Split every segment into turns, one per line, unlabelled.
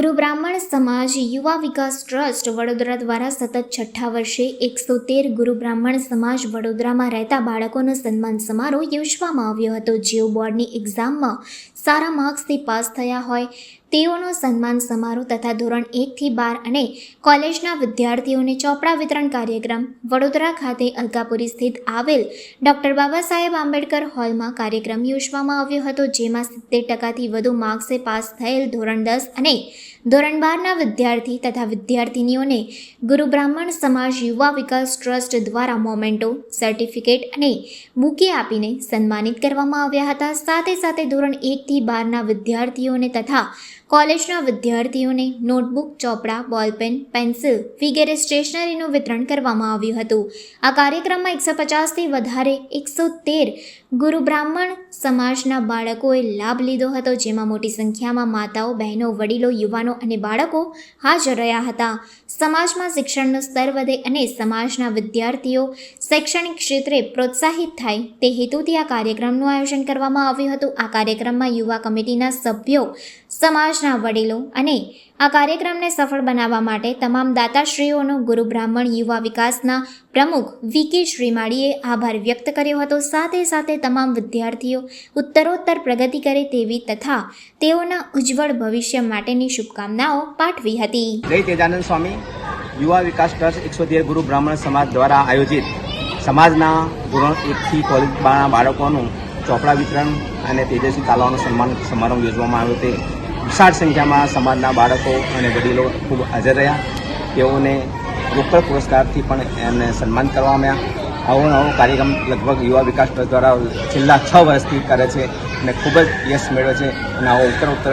ગુરુ બ્રાહ્મણ સમાજ યુવા વિકાસ ટ્રસ્ટ વડોદરા દ્વારા સતત છઠ્ઠા વર્ષે એકસો તેર ગુરુ બ્રાહ્મણ સમાજ વડોદરામાં રહેતા બાળકોનો સન્માન સમારોહ યોજવામાં આવ્યો હતો. જેઓ બોર્ડની એક્ઝામમાં સારા માર્ક્સથી પાસ થયા હોય, તેઓનો સન્માન સમારોહ તથા ધોરણ એકથી બાર અને કોલેજના વિદ્યાર્થીઓને ચોપડા વિતરણ કાર્યક્રમ, વડોદરા ખાતે અલકાપુરી સ્થિત આવેલ ડૉક્ટર બાબા સાહેબ આંબેડકર હોલમાં કાર્યક્રમ યોજવામાં આવ્યો હતો, જેમાં સિત્તેર ટકાથી વધુ માર્ક્સે પાસ થયેલ ધોરણ દસ અને ધોરણ બારના વિદ્યાર્થી તથા વિદ્યાર્થિનીઓને ગુરુ બ્રાહ્મણ સમાજ યુવા વિકાસ ટ્રસ્ટ દ્વારા મોમેન્ટો, સર્ટિફિકેટ અને બુકે આપીને સન્માનિત કરવામાં આવ્યા હતા. સાથે સાથે ધોરણ એકથી બારના વિદ્યાર્થીઓને તથા કોલેજના વિદ્યાર્થીઓને નોટબુક, ચોપડા, બોલપેન, પેન્સિલ વગેરે સ્ટેશનરીનું વિતરણ કરવામાં આવ્યું હતું. આ કાર્યક્રમમાં એકસો પચાસથી વધારે, એકસો તેર ગુરુ બ્રાહ્મણ સમાજના બાળકોએ લાભ લીધો હતો, જેમાં મોટી સંખ્યામાં માતાઓ, બહેનો, વડીલો, યુવાનો અને બાળકો હાજર રહ્યા હતા. સમાજમાં શિક્ષણનું સ્તર વધે અને સમાજના વિદ્યાર્થીઓ શૈક્ષણિક ક્ષેત્રે પ્રોત્સાહિત થાય તે હેતુથી આ કાર્યક્રમનું આયોજન કરવામાં આવ્યું હતું. આ કાર્યક્રમમાં યુવા કમિટીના સભ્યો સમાજના વડીલો અને આ કાર્યક્રમને સફળ બનાવવા માટે તમામ દાતાશ્રીઓનો ગુરુ બ્રાહ્મણ યુવા વિકાસના પ્રમુખ વી શ્રીમાળીએ આભાર વ્યક્ત કર્યો હતો. સાથે સાથે તમામ વિદ્યાર્થીઓ ઉત્તરોત્તર પ્રગતિ કરે તેવી તથા તેઓના ઉજ્જવળ ભવિષ્ય માટેની શુભકામનાઓ પાઠવી હતી.
જય તેજાનંદ સ્વામી. યુવા વિકાસ ટ્રસ્ટ એકસો તેર ગુરુ બ્રાહ્મણ સમાજ દ્વારા આયોજિત સમાજના ધોરણ એકથી કોલેજ બાળકોનું ચોપડા વિતરણ અને તેજસ્વી તાલાઓનો સન્માન સમારંભ યોજવામાં આવ્યો તે વિશાળ સંખ્યામાં સમાજના બાળકો અને વડીલો ખૂબ હાજર રહ્યા. તેઓને રોકડ પુરસ્કારથી પણ એમને સન્માન કરવામાં આવ્યા. આવો નવો કાર્યક્રમ લગભગ યુવા વિકાસ ટ્રસ્ટ દ્વારા છેલ્લા છ વર્ષથી કરે છે અને ખૂબ જ યશ મેળવે છે અને આવો ઉત્તર ઉત્તર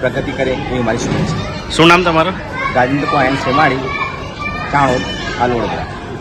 પ્રગતિ કરે એવી મારી શુભેચ્છા
શું નામ તમારું?
રાજેન્દ્ર એમ સેમાડી ચાણોદ આલોડ વડોદરા